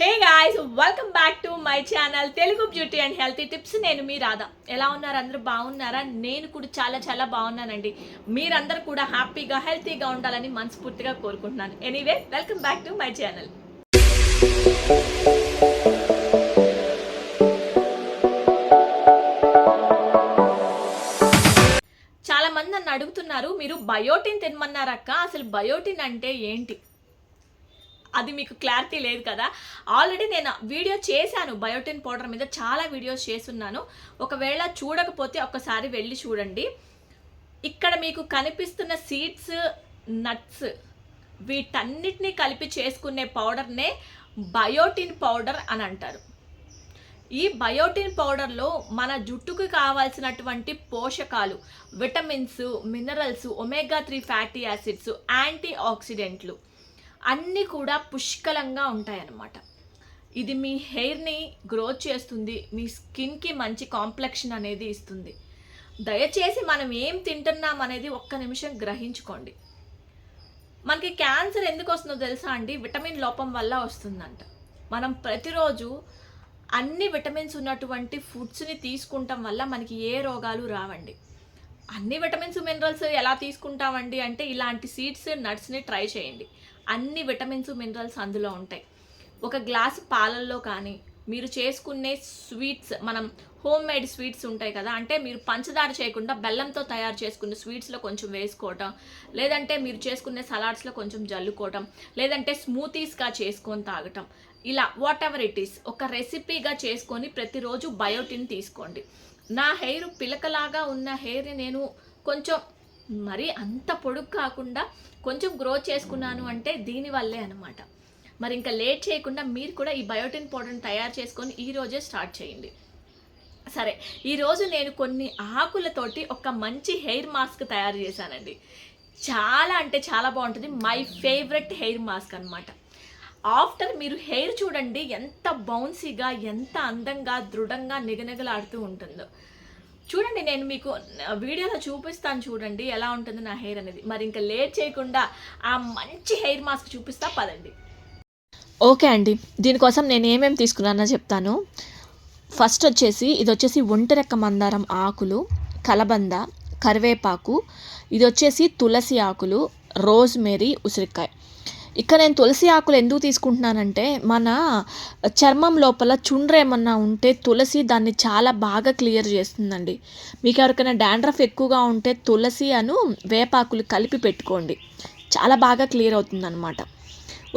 Hey guys welcome back to my channel Telugu beauty and healthy tips నేను మీ రాధా. ఎలా ఉన్నారు? అందరూ బాగున్నారా? నేను కూడా చాలా చాలా బాగున్నానండి. మీరందరూ కూడా హ్యాపీగా హెల్తీగా ఉండాలని మనస్ఫూర్తిగా కోరుకుంటున్నాను. Anyway welcome back to my channel చాలా మంది నన్ను అడుగుతున్నారు మీరు బయోటిన్ తినమన్నారక్క? అసలు బయోటిన్ అంటే ఏంటి? అది మీకు క్లారిటీ లేదు కదా. ఆల్రెడీ నేను వీడియో చేశాను బయోటిన్ పౌడర్ మీద చాలా వీడియోస్ చేస్తున్నాను. ఒకవేళ చూడకపోతే ఒకసారి వెళ్ళి చూడండి. ఇక్కడ మీకు కనిపిస్తున్న సీడ్స్ నట్స్ వీటన్నిటిని కలిపి చేసుకునే పౌడర్నే బయోటిన్ పౌడర్ అని అంటారు. ఈ బయోటిన్ పౌడర్లో మన జుట్టుకు కావాల్సినటువంటి పోషకాలు vitamins minerals omega three fatty acids anti ఆక్సిడెంట్లు అన్నీ కూడా పుష్కలంగా ఉంటాయన్నమాట. ఇది మీ హెయిర్ని గ్రోత్ చేస్తుంది మీ స్కిన్కి మంచి కాంప్లెక్షన్ అనేది ఇస్తుంది. దయచేసి మనం ఏం తింటున్నాం అనేది ఒక్క నిమిషం గ్రహించుకోండి. మనకి క్యాన్సర్ ఎందుకు వస్తుందో తెలుసా అండి? విటమిన్ లోపం వల్ల వస్తుందంట. మనం ప్రతిరోజు అన్ని విటమిన్స్ ఉన్నటువంటి ఫుడ్స్ని తీసుకుంటాం వల్ల మనకి ఏ రోగాలు రావండి. అన్ని విటమిన్స్ మినరల్స్ ఎలా తీసుకుంటామండి అంటే ఇలాంటి సీడ్స్ నట్స్ని ట్రై చేయండి. అన్ని విటమిన్స్ మినరల్స్ అందులో ఉంటాయి. ఒక గ్లాస్ పాలల్లో కానీ మీరు చేసుకునే స్వీట్స్ మనం హోమ్ మేడ్ స్వీట్స్ ఉంటాయి కదా అంటే మీరు పంచదార చేయకుండా బెల్లంతో తయారు చేసుకునే స్వీట్స్లో కొంచెం వేసుకోవటం లేదంటే మీరు చేసుకునే సలాడ్స్లో కొంచెం జల్లుకోవటం లేదంటే స్మూతీస్గా చేసుకొని తాగటం ఇలా వాట్ ఎవర్ ఇట్ ఈస్ ఒక రెసిపీగా చేసుకొని ప్రతిరోజు బయోటిన్ తీసుకోండి. నా హెయిర్ పిలకలాగా ఉన్న హెయిర్ నేను కొంచెం మరి అంత పొడుగు కాకుండా కొంచెం గ్రో చేసుకున్నాను అంటే దీనివల్లే అనమాట మరి ఇంకా లేట్ చేయకుండా మీరు కూడా ఈ బయోటిన్ పౌడర్ని తయారు చేసుకొని ఈ రోజే స్టార్ట్ చేయండి. సరే ఈరోజు నేను కొన్ని ఆకులతోటి ఒక మంచి హెయిర్ మాస్క్ తయారు చేశానండి. చాలా అంటే చాలా బాగుంటుంది. మై ఫేవరెట్ హెయిర్ మాస్క్ అనమాట ఆఫ్టర్ మీరు హెయిర్ చూడండి ఎంత బౌన్సీగా ఎంత అందంగా దృఢంగా నిగనిగలాడుతూ ఉంటుందో. చూడండి నేను మీకు వీడియోలో చూపిస్తాను చూడండి ఎలా ఉంటుంది నా హెయిర్ అనేది. మరి ఇంకా లేట్ చేయకుండా ఆ మంచి హెయిర్ మాస్క్ చూపిస్తా పదండి. ఓకే అండి దీనికోసం నేను ఏమేమి తీసుకున్నానో చెప్తాను. ఫస్ట్ వచ్చేసి ఇది వచ్చేసి ఒంటరెక్క మందారం ఆకులు కలబంద కరివేపాకు ఇది వచ్చేసి తులసి ఆకులు రోజ్మేరీ ఉసిరికాయ. ఇక్కడ నేను తులసి ఆకులు ఎందుకు తీసుకుంటున్నానంటే మన చర్మం లోపల చుండ్ర ఏమన్నా ఉంటే తులసి దాన్ని చాలా బాగా క్లియర్ చేస్తుందండి. మీకు ఎవరికైనా డాండ్రఫ్ ఎక్కువగా ఉంటే తులసి అను వేపాకులు కలిపి పెట్టుకోండి. చాలా బాగా క్లియర్ అవుతుందన్నమాట.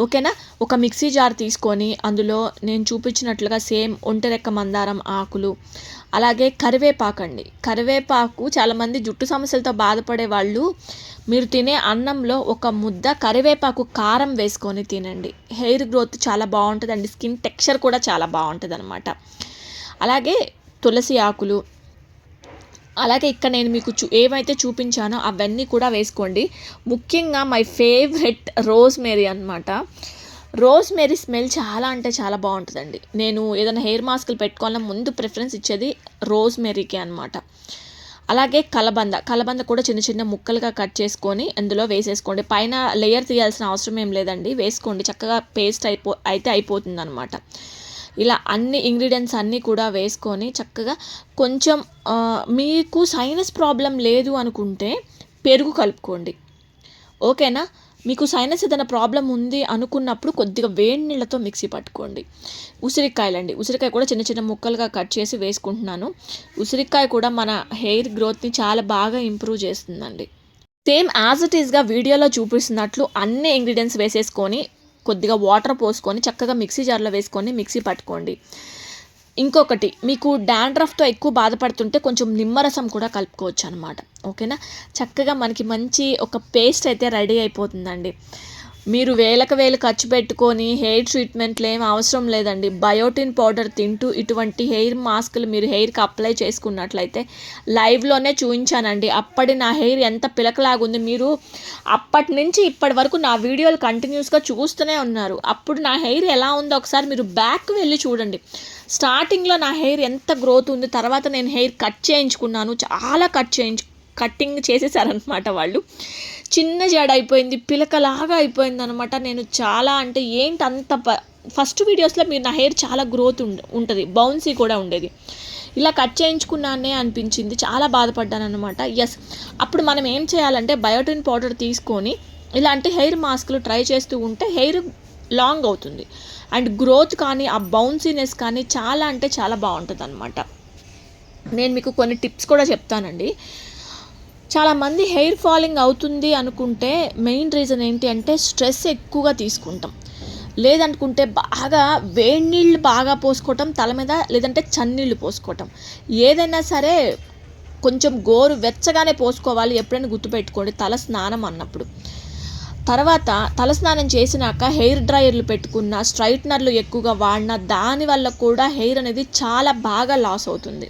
ఓకేనా? ఒక మిక్సీ జార్ తీసుకొని అందులో నేను చూపించినట్లుగా సేమ్ ఒంటెరెక్క మందారం ఆకులు అలాగే కరివేపాకు అండి. కరివేపాకు చాలామంది జుట్టు సమస్యలతో బాధపడే వాళ్ళు మీరు తినే అన్నంలో ఒక ముద్ద కరివేపాకు కారం వేసుకొని తినండి. హెయిర్ గ్రోత్ చాలా బాగుంటుందండి. స్కిన్ టెక్స్చర్ కూడా చాలా బాగుంటుంది అనమాట అలాగే తులసి ఆకులు అలాగే ఇక్కడ నేను మీకు చూ ఏవైతే చూపించానో అవన్నీ కూడా వేసుకోండి. ముఖ్యంగా మై ఫేవరెట్ రోజ్ మేరీ అనమాట రోజ్ మేరీ స్మెల్ చాలా అంటే చాలా బాగుంటుందండి. నేను ఏదైనా హెయిర్ మాస్క్లు పెట్టుకోవాలన్నా ముందు ప్రిఫరెన్స్ ఇచ్చేది రోజ్ మేరీకి అనమాట అలాగే కలబంద కలబంద కూడా చిన్న చిన్న ముక్కలుగా కట్ చేసుకొని అందులో వేసేసుకోండి. పైన లేయర్ తీయాల్సిన అవసరం ఏం లేదండి. వేసుకోండి. చక్కగా పేస్ట్ అయిపో అయితే అయిపోతుంది అనమాట ఇలా అన్ని ఇంగ్రీడియంట్స్ అన్నీ కూడా వేసుకొని చక్కగా కొంచెం మీకు సైనస్ ప్రాబ్లం లేదు అనుకుంటే పెరుగు కలుపుకోండి. ఓకేనా? మీకు సైనస్ ఏదైనా ప్రాబ్లం ఉంది అనుకున్నప్పుడు కొద్దిగా వేడి నీళ్ళతో మిక్సీ పట్టుకోండి. ఉసిరికాయలండి. ఉసిరికాయ కూడా చిన్న చిన్న ముక్కలుగా కట్ చేసి వేసుకుంటున్నాను. ఉసిరికాయ కూడా మన హెయిర్ గ్రోత్ని చాలా బాగా ఇంప్రూవ్ చేస్తుందండి. సేమ్ యాజ్ ఇట్ ఈస్గా వీడియోలో చూపిస్తున్నట్లు అన్ని ఇంగ్రీడియంట్స్ వేసేసుకొని కొద్దిగా వాటర్ పోసుకొని చక్కగా మిక్సీ జార్లో వేసుకొని మిక్సీ పట్టుకోండి. ఇంకొకటి మీకు డాండ్రఫ్తో ఎక్కువ బాధపడుతుంటే కొంచెం నిమ్మరసం కూడా కలుపుకోవచ్చు అనమాట ఓకేనా? చక్కగా మనకి మంచి ఒక పేస్ట్ అయితే రెడీ అయిపోతుందండి. మీరు వేలకు వేలు ఖర్చు పెట్టుకొని హెయిర్ ట్రీట్మెంట్లు ఏం అవసరం లేదండి. బయోటిన్ పౌడర్ తింటూ ఇటువంటి హెయిర్ మాస్కులు మీరు హెయిర్కి అప్లై చేసుకున్నట్లయితే లైవ్లోనే చూపించానండి అప్పటి నా హెయిర్ ఎంత పిలకలాగుంది మీరు అప్పటి నుంచి ఇప్పటి వరకు నా వీడియోలు కంటిన్యూస్గా చూస్తూనే ఉన్నారు. అప్పుడు నా హెయిర్ ఎలా ఉందో ఒకసారి మీరు బ్యాక్ వెళ్ళి చూడండి. స్టార్టింగ్లో నా హెయిర్ ఎంత గ్రోత్ ఉంది తర్వాత నేను హెయిర్ కట్ చేయించుకున్నాను చాలా కట్ చేయించు కట్టింగ్ చేసేసారనమాట వాళ్ళు. చిన్న జాడ అయిపోయింది పిలకలాగా అయిపోయింది అనమాట నేను చాలా అంటే ఏంటి అంత ప ఫస్ట్ వీడియోస్లో మీరు నా హెయిర్ చాలా గ్రోత్ ఉంటుంది బౌన్సీ కూడా ఉండేది. ఇలా కట్ చేయించుకున్నానే అనిపించింది చాలా బాధపడ్డాను అనమాట ఎస్ అప్పుడు మనం ఏం చేయాలంటే బయోటిన్ పౌడర్ తీసుకొని ఇలాంటి హెయిర్ మాస్క్లు ట్రై చేస్తూ ఉంటే హెయిర్ లాంగ్ అవుతుంది. అండ్ గ్రోత్ కానీ ఆ బౌన్సీనెస్ కానీ చాలా అంటే చాలా బాగుంటుంది అనమాట నేను మీకు కొన్ని టిప్స్ కూడా చెప్తానండి. చాలామంది హెయిర్ ఫాలింగ్ అవుతుంది అనుకుంటే మెయిన్ రీజన్ ఏంటి అంటే స్ట్రెస్ ఎక్కువగా తీసుకుంటాం. లేదనుకుంటే బాగా వేడి నీళ్ళు బాగా పోసుకోవటం తల మీద లేదంటే చన్నీళ్ళు పోసుకోవటం. ఏదైనా సరే కొంచెం గోరు వెచ్చగానే పోసుకోవాలి ఎప్పుడైనా గుర్తుపెట్టుకోండి తల స్నానం అన్నప్పుడు. తర్వాత తల స్నానం చేసినాక హెయిర్ డ్రైయర్లు పెట్టుకున్న స్ట్రైట్నర్లు ఎక్కువగా వాడిన దానివల్ల కూడా హెయిర్ అనేది చాలా బాగా లాస్ అవుతుంది.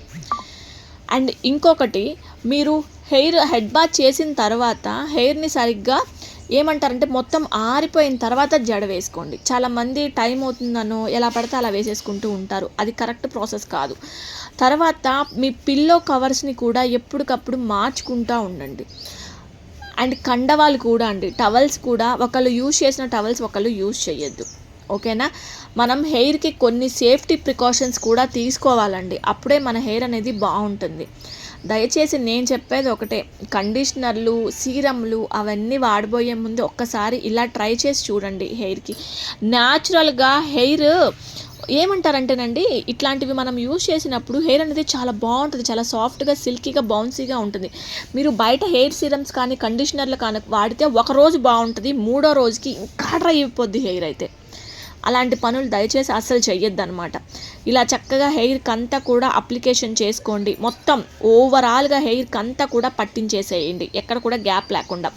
అండ్ ఇంకొకటి మీరు హెయిర్ హెడ్ బాత్ చేసిన తర్వాత హెయిర్ని సరిగ్గా ఏమంటారంటే మొత్తం ఆరిపోయిన తర్వాత జడ వేసుకోండి. చాలామంది టైం అవుతుందనో ఎలా పడితే అలా వేసేసుకుంటూ ఉంటారు. అది కరెక్ట్ ప్రాసెస్ కాదు. తర్వాత మీ పిల్లో కవర్స్ని కూడా ఎప్పటికప్పుడు మార్చుకుంటూ ఉండండి. అండ్ కండవాలు కూడా అండి. టవల్స్ కూడా ఒకళ్ళు యూజ్ చేసిన టవల్స్ ఒకళ్ళు యూజ్ చేయొద్దు. ఓకేనా? మనం హెయిర్కి కొన్ని సేఫ్టీ ప్రికాషన్స్ కూడా తీసుకోవాలండి. అప్పుడే మన హెయిర్ అనేది బాగుంటుంది. దయచేసి నేను చెప్పేది ఒకటే. కండిషనర్లు సీరమ్లు అవన్నీ వాడబోయే ముందు ఒక్కసారి ఇలా ట్రై చేసి చూడండి హెయిర్కి. న్యాచురల్గా హెయిర్ ఏమంటారంటేనండి ఇట్లాంటివి మనం యూజ్ చేసినప్పుడు హెయిర్ అనేది చాలా బాగుంటుంది. చాలా సాఫ్ట్గా సిల్కీగా బౌన్సీగా ఉంటుంది. మీరు బయట హెయిర్ సీరమ్స్ కానీ కండిషనర్లు కానీ వాడితే ఒక రోజు బాగుంటుంది మూడో రోజుకి ఇంకా డ్రై అయిపోద్ది హెయిర్ అయితే. అలాంటి పనులు దయచేసి అస్సలు చెయ్యొద్దు అనమాట ఇలా చక్కగా హెయిర్కి అంతా కూడా అప్లికేషన్ చేసుకోండి. మొత్తం ఓవరాల్గా హెయిర్కి అంతా కూడా పట్టించేసేయండి. ఎక్కడ కూడా గ్యాప్ లేకుండా.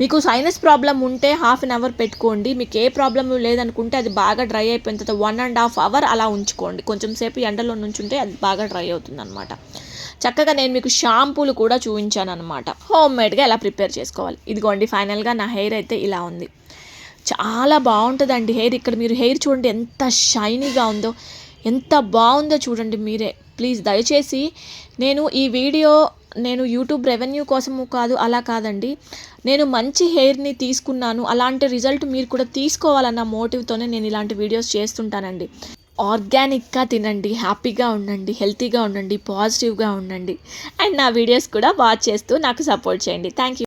మీకు సైనస్ ప్రాబ్లం ఉంటే హాఫ్ అన్ అవర్ పెట్టుకోండి. మీకు ఏ ప్రాబ్లం లేదనుకుంటే అది బాగా డ్రై అయిపోయిన తర్వాత వన్ అండ్ హాఫ్ అవర్ అలా ఉంచుకోండి. కొంచెం సేపు ఎండలో నుంచుంటే అది బాగా డ్రై అవుతుంది అనమాట చక్కగా నేను మీకు షాంపూలు కూడా చూపించాను అనమాట హోమ్ మేడ్గా ఎలా ప్రిపేర్ చేసుకోవాలి? ఇదిగోండి ఫైనల్గా నా హెయిర్ అయితే ఇలా ఉంది. చాలా బాగుంటుందండి హెయిర్. ఇక్కడ మీరు హెయిర్ చూడండి ఎంత షైనీగా ఉందో ఎంత బాగుందో చూడండి మీరే. ప్లీజ్ దయచేసి నేను ఈ వీడియో నేను యూట్యూబ్ రెవెన్యూ కోసము కాదు అలా కాదండి. నేను మంచి హెయిర్ని తీసుకున్నాను. అలాంటి రిజల్ట్ మీరు కూడా తీసుకోవాలన్న మోటివ్తోనే నేను ఇలాంటి వీడియోస్ చేస్తుంటానండి. ఆర్గానిక్గా తినండి హ్యాపీగా ఉండండి హెల్తీగా ఉండండి పాజిటివ్గా ఉండండి. అండ్ నా వీడియోస్ కూడా వాచ్ చేస్తూ నాకు సపోర్ట్ చేయండి. Thank you